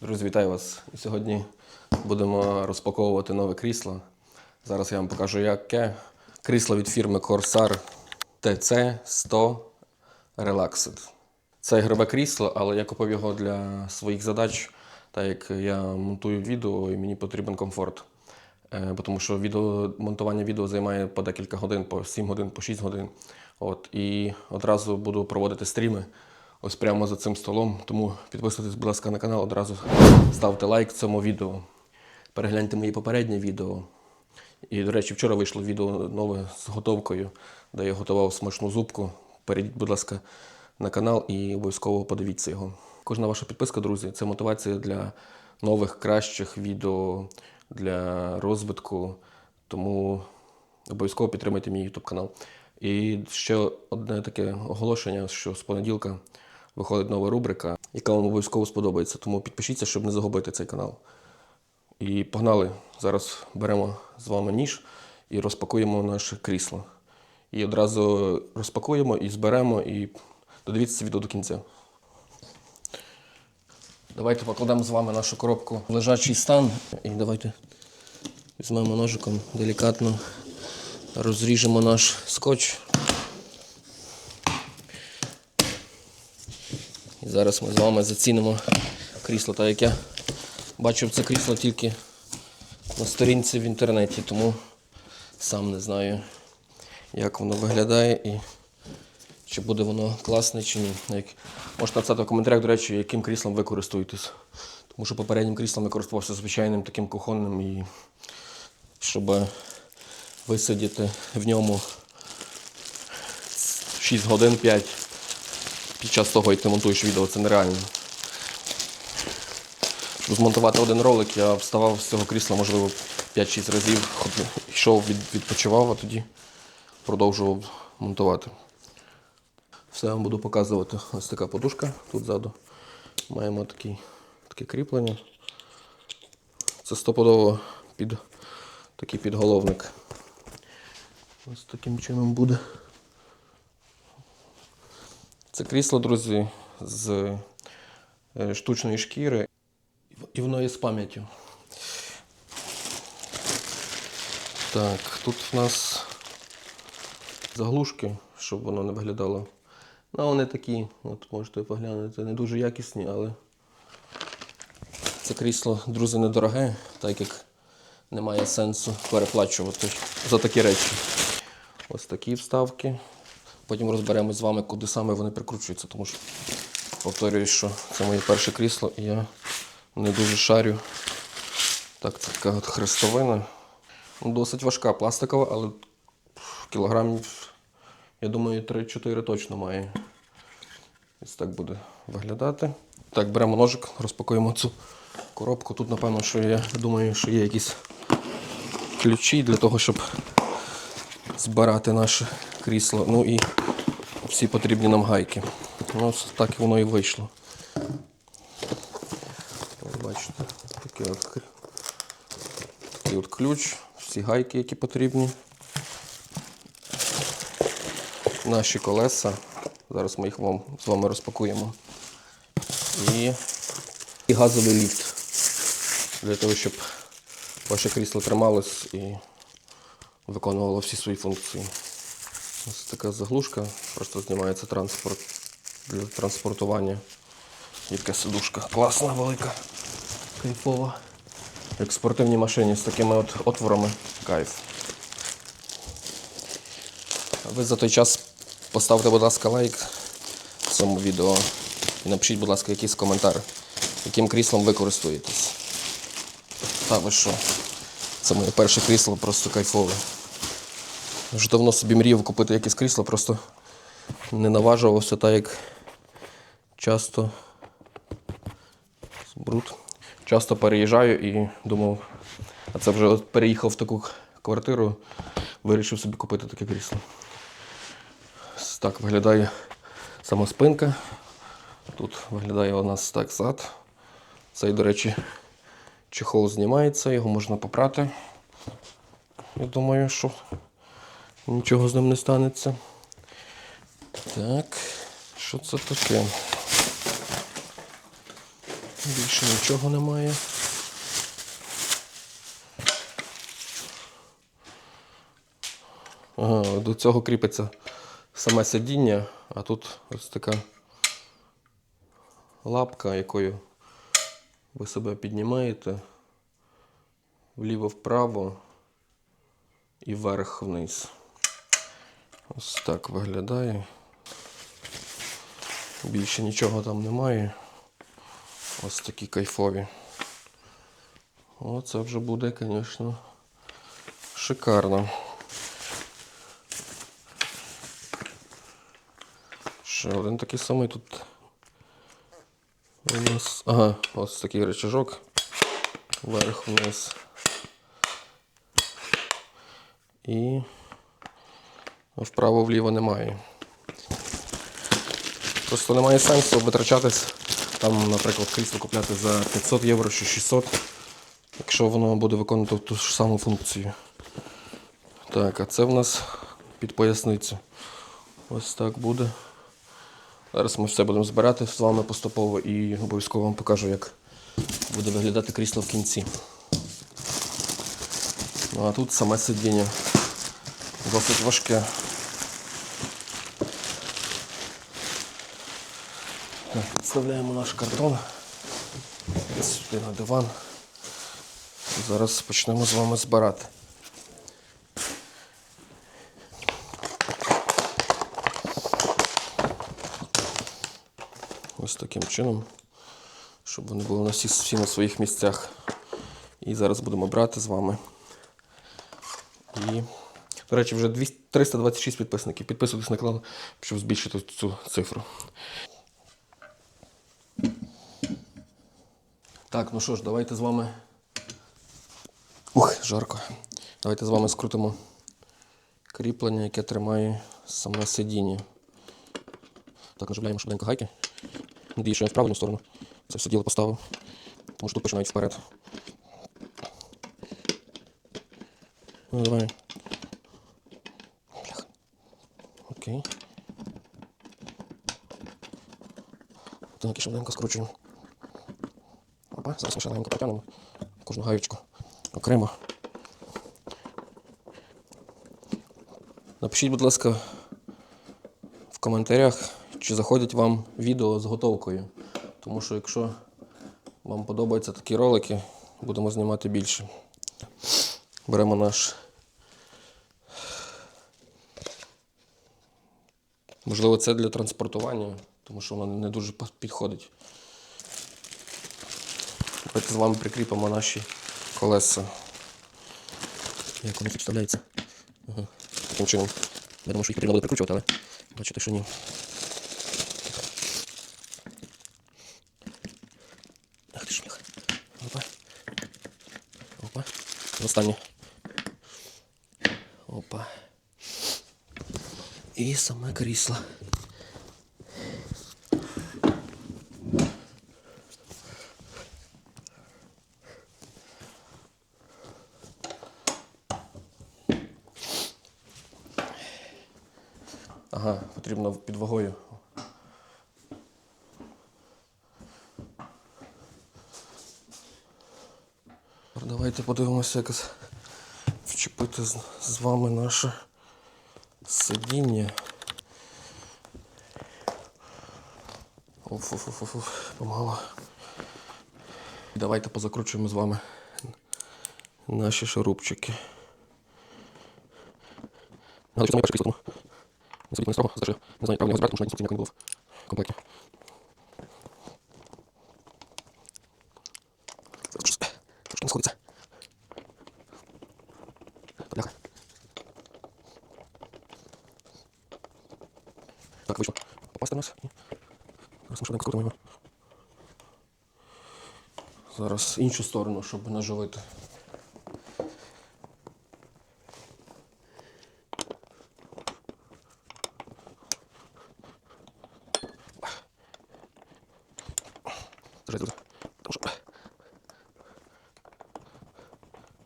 Друзі, вітаю вас. Сьогодні будемо розпаковувати нове крісло. Зараз я вам покажу, яке крісло від фірми Corsair TC100 Relaxed. Це ігрове крісло, але я купив його для своїх задач, так як я монтую відео і мені потрібен комфорт. Е, бо Тому що відео, монтування відео займає по декілька годин, по 7 годин, по 6 годин. От, і одразу буду проводити стріми ось прямо за цим столом. Тому підписуйтесь, будь ласка, на канал, одразу ставте лайк цьому відео. Перегляньте мої попередні відео. І, до речі, вчора вийшло відео нове з готовкою, де я готував смачну зубку. Перейдіть, будь ласка, на канал і обов'язково подивіться його. Кожна ваша підписка, друзі, це мотивація для нових, кращих відео, для розвитку. Тому обов'язково підтримайте мій YouTube канал. І ще одне таке оголошення, що з понеділка виходить нова рубрика, яка вам обов'язково сподобається. Тому підпишіться, щоб не загубити цей канал. І погнали. Зараз беремо з вами ніж і розпакуємо наше крісло. І одразу розпакуємо і зберемо, і додивіться відео до кінця. Давайте покладемо з вами нашу коробку в лежачий стан. І давайте візьмемо ножиком делікатно, розріжемо наш скотч. Зараз ми з вами зацінимо крісло, так як я бачив це крісло тільки на сторінці в інтернеті, тому сам не знаю, як воно виглядає і чи буде воно класне чи ні. Як... Можете написати в коментарях, до речі, яким кріслом ви користуєтесь. Тому що попереднім кріслом я користувався звичайним таким кухонним і щоб висидіти в ньому 6 годин 5 під час того, як ти монтуєш відео, це нереально. Щоб змонтувати один ролик, я вставав з цього крісла, можливо, 5-6 разів, йшов, від, відпочивав, а тоді продовжував монтувати. Все я вам буду показувати. Ось така подушка тут ззаду. Маємо такий, таке кріплення. Це стопудово під такий підголовник. Ось таким чином буде. Це крісло, друзі, з е, штучної шкіри. І воно є з пам'яттю. Так, тут в нас заглушки, щоб воно не виглядало. Ну, вони такі, от можете поглянути, не дуже якісні, але це крісло, друзі, недороге, так як немає сенсу переплачувати за такі речі. Ось такі вставки. Потім розберемось з вами, куди саме вони прикручуються, тому що повторюю, що це моє перше крісло і я не дуже шарю. Так, така от хрестовина. Ну, Досить важка, пластикова, але кілограмів, я думаю, 3-4 точно має. Ось так буде виглядати. Так, беремо ножик, розпакуємо цю коробку. Тут, напевно, що я думаю, що є якісь ключі для того, щоб збирати наше крісло. Ну і всі потрібні нам гайки. Ну, ось так воно і вийшло. Бачите, такий от, такий от ключ, всі гайки, які потрібні. Наші колеса. Зараз ми їх вам з вами розпакуємо. І, і газовий ліфт. Для того, щоб ваше крісло трималось і виконувало всі свої функції. Ось така заглушка, просто знімається транспорт для транспортування. Яка сидушка класна, велика, кайфова. Як в спортивній машині з такими от отворами. Кайф. А ви за той час поставте, будь ласка, лайк цьому відео і напишіть, будь ласка, якийсь коментар, яким кріслом ви користуєтесь. Та ви що? Це моє перше крісло, просто кайфове. Вже давно собі мріяв купити якесь крісло, просто не наважувався так, як часто бруд. Часто переїжджаю і думав, а це вже от переїхав в таку квартиру, вирішив собі купити таке крісло. Так виглядає сама спинка. Тут виглядає у нас так зад. Цей, до речі, чехол знімається, його можна попрати. Я думаю, що нічого з ним не станеться. Так, що це таке? Більше нічого немає. Ага, до цього кріпиться саме сидіння, а тут ось така лапка, якою ви себе піднімаєте вліво-вправо і вверх-вниз. Ось так виглядає. Більше нічого там немає. Ось такі кайфові. О, це вже буде, звісно, шикарно. Ще один такий самий тут. У нас. Ага, ось такий рычажок. Вверх вниз. І вправо-вліво немає. Просто немає сенсу витрачатись там, наприклад, крісло купляти за 500 євро чи 600, якщо воно буде виконувати ту ж саму функцію. Так, а це в нас під поясницю. Ось так буде. Зараз ми все будемо збирати з вами поступово і обов'язково вам покажу, як буде виглядати крісло в кінці. Ну а тут саме сидіння досить важке. Так, Підставляємо наш картон сюди на диван. Зараз почнемо з вами збирати. Ось таким чином, щоб вони були на всі, всі на своїх місцях. І зараз будемо брати з вами. І, до речі, вже 200 326 підписників. Підписуйтесь на канал, щоб збільшити цю цифру. Так, ну що ж, давайте з вами. Ух, жарко. Давайте з вами скрутимо кріплення, яке тримає саме сидіння. Так, наживляємо швиденько гайки. Надію, що я в правильну сторону. Це все діло поставив. Тому що тут починають вперед. Ну, давай. Бляха. Окей. Так, і швиденько скручуємо. Опа, зараз ми ще легенько протягнемо кожну гаючку окремо. Напишіть, будь ласка, в коментарях, чи заходять вам відео з готовкою. Тому що якщо вам подобаються такі ролики, будемо знімати більше. Беремо наш. Можливо, це для транспортування, тому що воно не дуже підходить. Давайте з вами прикріпимо наші колеса. Як вони тут? Ага. Таким чином. Я думаю, що їх потрібно буде прикручувати, але бачите, що ні. Ах ти ж. Опа. Опа. Останнє. Опа. І саме крісло. Ага, потрібно під вагою. Давайте подивимося, як вчепити з, вами наше сидіння. Оф-оф-оф-оф, помало. Давайте позакручуємо з вами наші шурупчики. Нагадую, що це не строго, знаю, правильно його збирати, тому що не було в щось трошки не сходиться. Бляха. Так, вийшло. Попасти в нас. Зараз ми швиденько скрутимо. Зараз іншу сторону, щоб наживити. Що...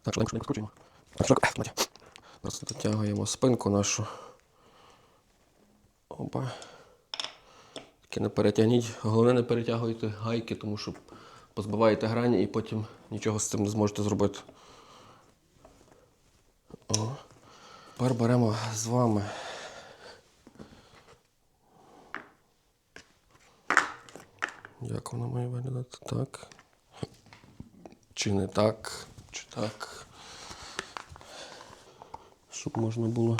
Так, швиденько, скручуємо. Зараз дотягуємо спинку нашу. Опа. Тільки не перетягніть. Головне не перетягуйте гайки, тому що позбиваєте грані і потім нічого з цим не зможете зробити. О. Тепер беремо з вами. Як воно має виглядати? Так. Чи не так, чи так. Щоб можна було.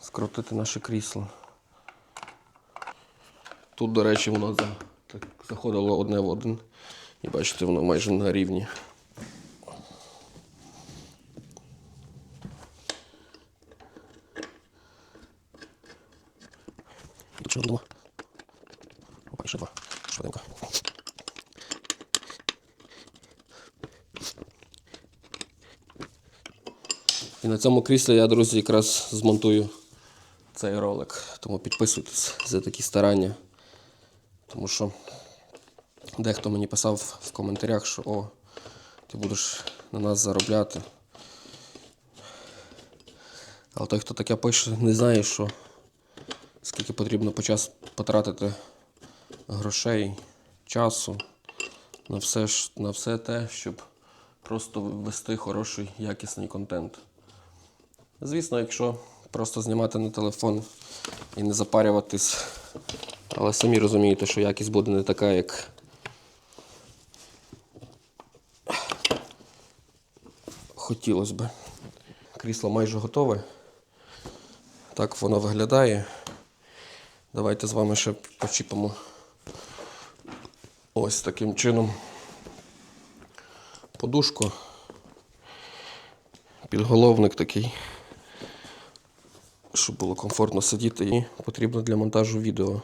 скрутити наше крісло. Тут, до речі, воно так, заходило одне в один. І бачите, воно майже на рівні. Опа, ще два. Швиденько. І на цьому кріслі я, друзі, якраз змонтую цей ролик. Тому підписуйтесь за такі старання. Тому що дехто мені писав в коментарях, що о, ти будеш на нас заробляти. Але той, хто таке пише, не знає, що скільки потрібно по час потратити грошей, часу на все, на все те, щоб просто вести хороший, якісний контент. Звісно, якщо просто знімати на телефон і не запарюватись, але самі розумієте, що якість буде не така, як хотілося би. Крісло майже готове. Так воно виглядає. Давайте з вами ще почіпимо ось таким чином подушку. Підголовник такий, щоб було комфортно сидіти і потрібно для монтажу відео.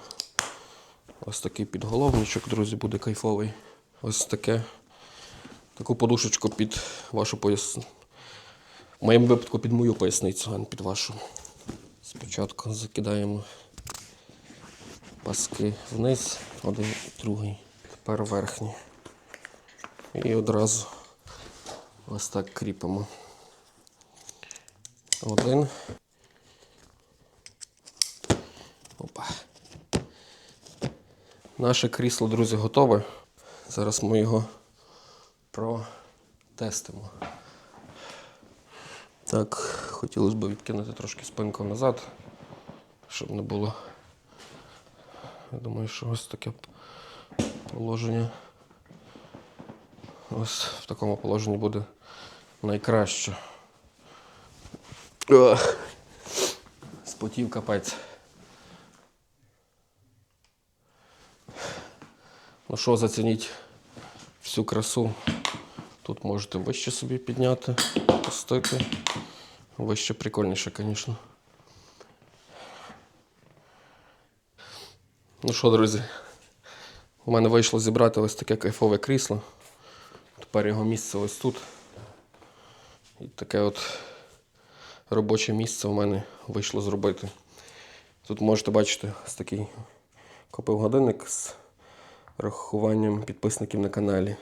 Ось такий підголовничок, друзі, буде кайфовий. Ось таке. Таку подушечку під вашу поясницю. В моєму випадку під мою поясницю, а не під вашу. Спочатку закидаємо паски вниз, один, другий, тепер верхній. І одразу ось так кріпимо. Один. Опа. Наше крісло, друзі, готове. Зараз ми його протестимо. Так, хотілося б відкинути трошки спинку назад, щоб не було. Я думаю, що ось таке положення. Ось в такому положенні буде найкраще. Ох. Спотів капець. Ну що, зацініть всю красу. Тут можете вище собі підняти, пустити. Вище прикольніше, звісно. Ну що, друзі, у мене вийшло зібрати ось таке кайфове крісло. Тепер його місце ось тут. І таке от робоче місце у мене вийшло зробити. Тут можете бачити ось такий купив годинник з рахуванням підписників на каналі.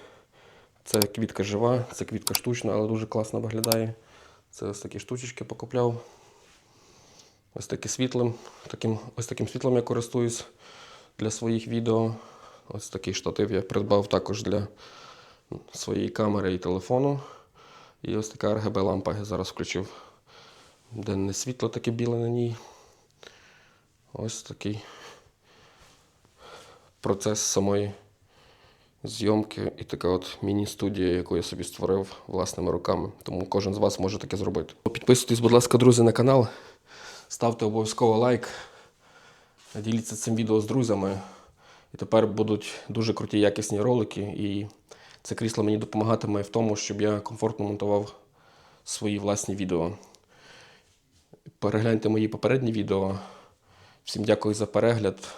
Це квітка жива, це квітка штучна, але дуже класно виглядає. Це ось такі штучечки покупляв. Ось таке світлим. Таким, ось таким світлом я користуюсь для своїх відео. Ось такий штатив я придбав також для своєї камери і телефону. І ось така RGB лампа я зараз включив. Денне світло таке біле на ній. Ось такий процес самої зйомки і така от міні-студія, яку я собі створив власними руками. Тому кожен з вас може таке зробити. Підписуйтесь, будь ласка, друзі, на канал. Ставте обов'язково лайк. Діліться цим відео з друзями. І тепер будуть дуже круті якісні ролики. І це крісло мені допомагатиме в тому, щоб я комфортно монтував свої власні відео. Перегляньте мої попередні відео. Всім дякую за перегляд.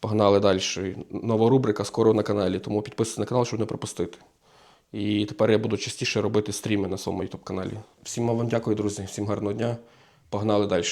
Погнали далі. Нова рубрика скоро на каналі, тому підписуйтесь на канал, щоб не пропустити. І тепер я буду частіше робити стріми на своєму YouTube каналі. Всім вам дякую, друзі, всім гарного дня. Погнали далі.